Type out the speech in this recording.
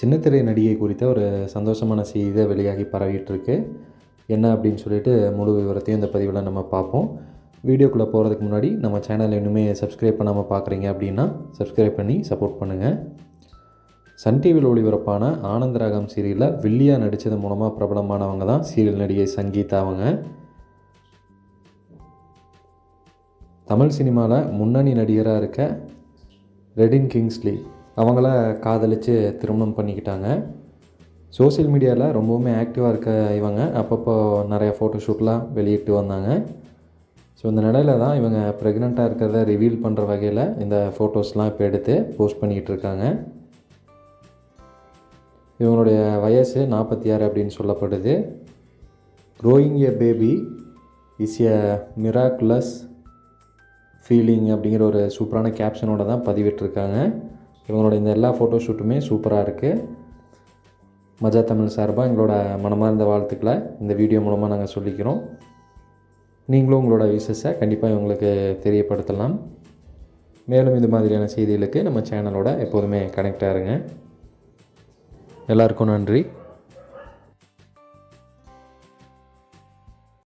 சின்னத்திரை நடிகை குறித்த ஒரு சந்தோஷமான செய்தி வெளியாகி பரவிட்டுருக்கு. என்ன அப்படின்னு சொல்லிட்டு முழு விவரத்தையும் இந்த பதிவில் நம்ம பார்ப்போம். வீடியோக்குள்ளே போகிறதுக்கு முன்னாடி நம்ம சேனலை இன்னுமே சப்ஸ்கிரைப் பண்ணாமல் பார்க்குறீங்க அப்படின்னா சப்ஸ்கிரைப் பண்ணி சப்போர்ட் பண்ணுங்கள் சன் டிவியில் ஒளிபரப்பான ஆனந்தராகம் சீரியலில் வில்லியா நடித்தது மூலமாக பிரபலமானவங்க தான் சீரியல் நடிகை சங்கீதா அவங்க. தமிழ் சினிமாவில் முன்னணி நடிகராக இருக்க ரெடின் கிங்ஸ்லி. அவங்கள காதலித்து திருமணம் பண்ணிக்கிட்டாங்க. சோஷியல் மீடியாவில் ரொம்பவுமே ஆக்டிவாக இருக்க இவங்க. அப்பப்போ நிறைய ஃபோட்டோஷூட்லாம் வெளியிட்டு வந்தாங்க. ஸோ இந்த நிலையில தான் இவங்க ப்ரெக்னெண்ட்டாக இருக்கிறத ரிவீல் பண்ணுற வகையில் இந்த ஃபோட்டோஸ்லாம் இப்போ எடுத்து போஸ்ட் பண்ணிக்கிட்டு இருக்காங்க. இவங்களுடைய வயசு நாற்பத்தி ஆறு அப்படின்னு சொல்லப்படுது. Growing a baby is a miraculous feeling அப்படிங்கிற ஒரு சூப்பரான கேப்ஷனோட தான் பதிவிட்டிருக்காங்க. இவங்களோட இந்த எல்லா ஃபோட்டோ ஷூட்டுமே சூப்பராக இருக்குது மஜா தமிழ் சார்பாக எங்களோட மனமார்ந்த வாழ்த்துக்களை இந்த வீடியோ மூலமாக நாங்கள் சொல்லிக்கிறோம். நீங்களும் உங்களோட விசஸை கண்டிப்பாக இவங்களுக்கு தெரியப்படுத்தலாம். மேலும் இது மாதிரியான செய்திகளுக்கு நம்ம சேனலோட எப்போதுமே கனெக்டாக இருங்க. எல்லாருக்கும் நன்றி.